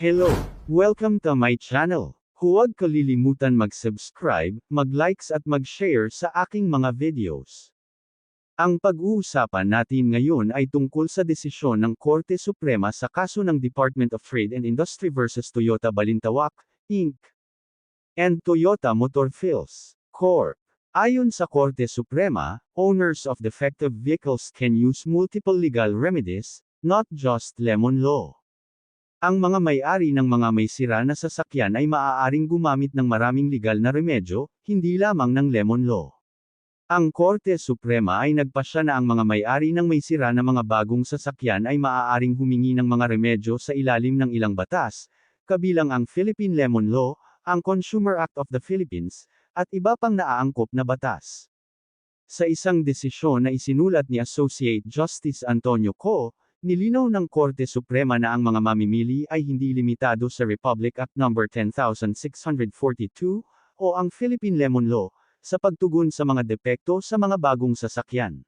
Hello! Welcome to my channel. Huwag kalilimutan mag-subscribe, mag-likes at mag-share sa aking mga videos. Ang pag-uusapan natin ngayon ay tungkol sa desisyon ng Korte Suprema sa kaso ng Department of Trade and Industry vs. Toyota Balintawak, Inc. and Toyota Motor Fills, Corp. Ayon sa Korte Suprema, owners of defective vehicles can use multiple legal remedies, not just lemon law. Ang mga may-ari ng mga may sira na sasakyan ay maaaring gumamit ng maraming legal na remedyo, hindi lamang ng lemon law. Ang Korte Suprema ay nagpasya na ang mga may-ari ng may sira na mga bagong sasakyan ay maaaring humingi ng mga remedyo sa ilalim ng ilang batas, kabilang ang Philippine Lemon Law, ang Consumer Act of the Philippines, at iba pang naaangkop na batas. Sa isang desisyon na isinulat ni Associate Justice Antonio Co., nilinaw ng Korte Suprema na ang mga mamimili ay hindi limitado sa Republic Act No. 10642, o ang Philippine Lemon Law, sa pagtugon sa mga depekto sa mga bagong sasakyan.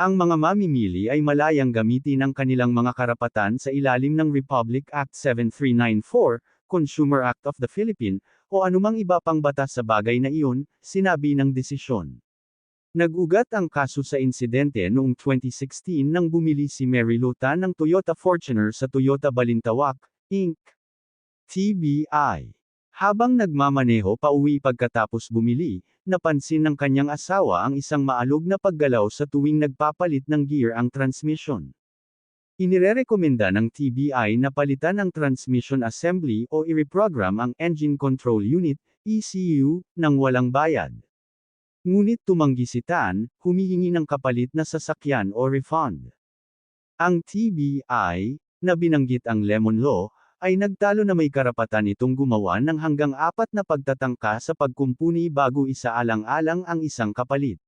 Ang mga mamimili ay malayang gamitin ang kanilang mga karapatan sa ilalim ng Republic Act 7394, Consumer Act of the Philippines, o anumang iba pang batas sa bagay na iyon, sinabi ng desisyon. Nag-ugat ang kaso sa insidente noong 2016 nang bumili si Mary Lutan ng Toyota Fortuner sa Toyota Balintawak, Inc. TBI. Habang nagmamaneho pauwi pagkatapos bumili, napansin ng kanyang asawa ang isang maalog na paggalaw sa tuwing nagpapalit ng gear ang transmission. Inirerekomenda ng TBI na palitan ang transmission assembly o i-reprogram ang engine control unit, ECU, nang walang bayad. Ngunit tumanggi si Tan, humihingi ng kapalit na sasakyan o refund. Ang TBI, na binanggit ang Lemon Law, ay nagtalo na may karapatan itong gumawa ng hanggang apat na pagtatangka sa pagkumpuni bago isaalang-alang ang isang kapalit.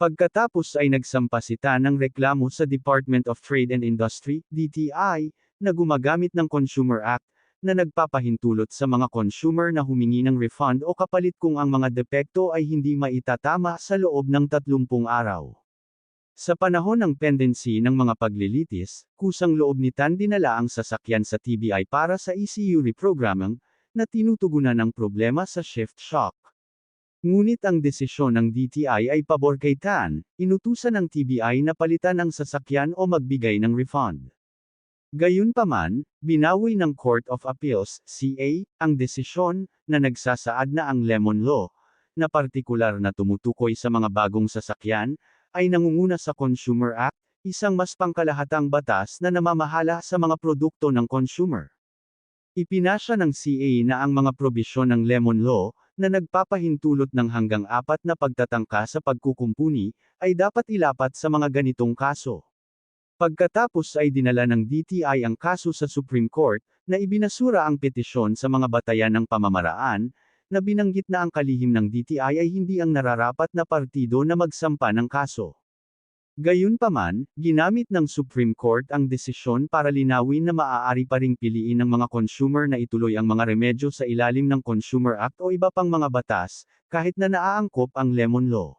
Pagkatapos ay nagsampa si Tan ng reklamo sa Department of Trade and Industry, DTI, na gumagamit ng Consumer Act, na nagpapahintulot sa mga consumer na humingi ng refund o kapalit kung ang mga depekto ay hindi maitatama sa loob ng 30 araw. Sa panahon ng pendency ng mga paglilitis, kusang loob ni Tan dinala ang sasakyan sa TBI para sa ECU reprogramming, na tinutugunan ang problema sa shift shock. Ngunit ang desisyon ng DTI ay pabor kay Tan, inutusan ng TBI na palitan ang sasakyan o magbigay ng refund. Gayunpaman, binawi ng Court of Appeals, CA, ang desisyon, na nagsasaad na ang Lemon Law, na partikular na tumutukoy sa mga bagong sasakyan, ay nangunguna sa Consumer Act, isang mas pangkalahatang batas na namamahala sa mga produkto ng consumer. Ipinasya ng CA na ang mga probisyon ng Lemon Law, na nagpapahintulot ng hanggang apat na pagtatangka sa pagkukumpuni, ay dapat ilapat sa mga ganitong kaso. Pagkatapos ay dinala ng DTI ang kaso sa Supreme Court, na ibinasura ang petisyon sa mga batayan ng pamamaraan, na binanggit na ang kalihim ng DTI ay hindi ang nararapat na partido na magsampa ng kaso. Gayunpaman, ginamit ng Supreme Court ang desisyon para linawin na maaari pa ring piliin ng mga consumer na ituloy ang mga remedyo sa ilalim ng Consumer Act o iba pang mga batas, kahit na naaangkop ang Lemon Law.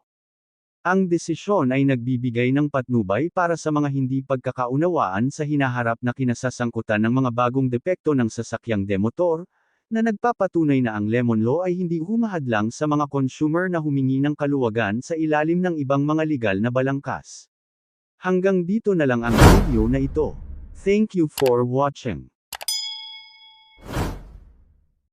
Ang desisyon ay nagbibigay ng patnubay para sa mga hindi pagkakaunawaan sa hinaharap na kinasasangkutan ng mga bagong depekto ng sasakyang demotor, na nagpapatunay na ang Lemon Law ay hindi humahadlang sa mga consumer na humingi ng kaluwagan sa ilalim ng ibang mga legal na balangkas. Hanggang dito na lang ang video na ito. Thank you for watching.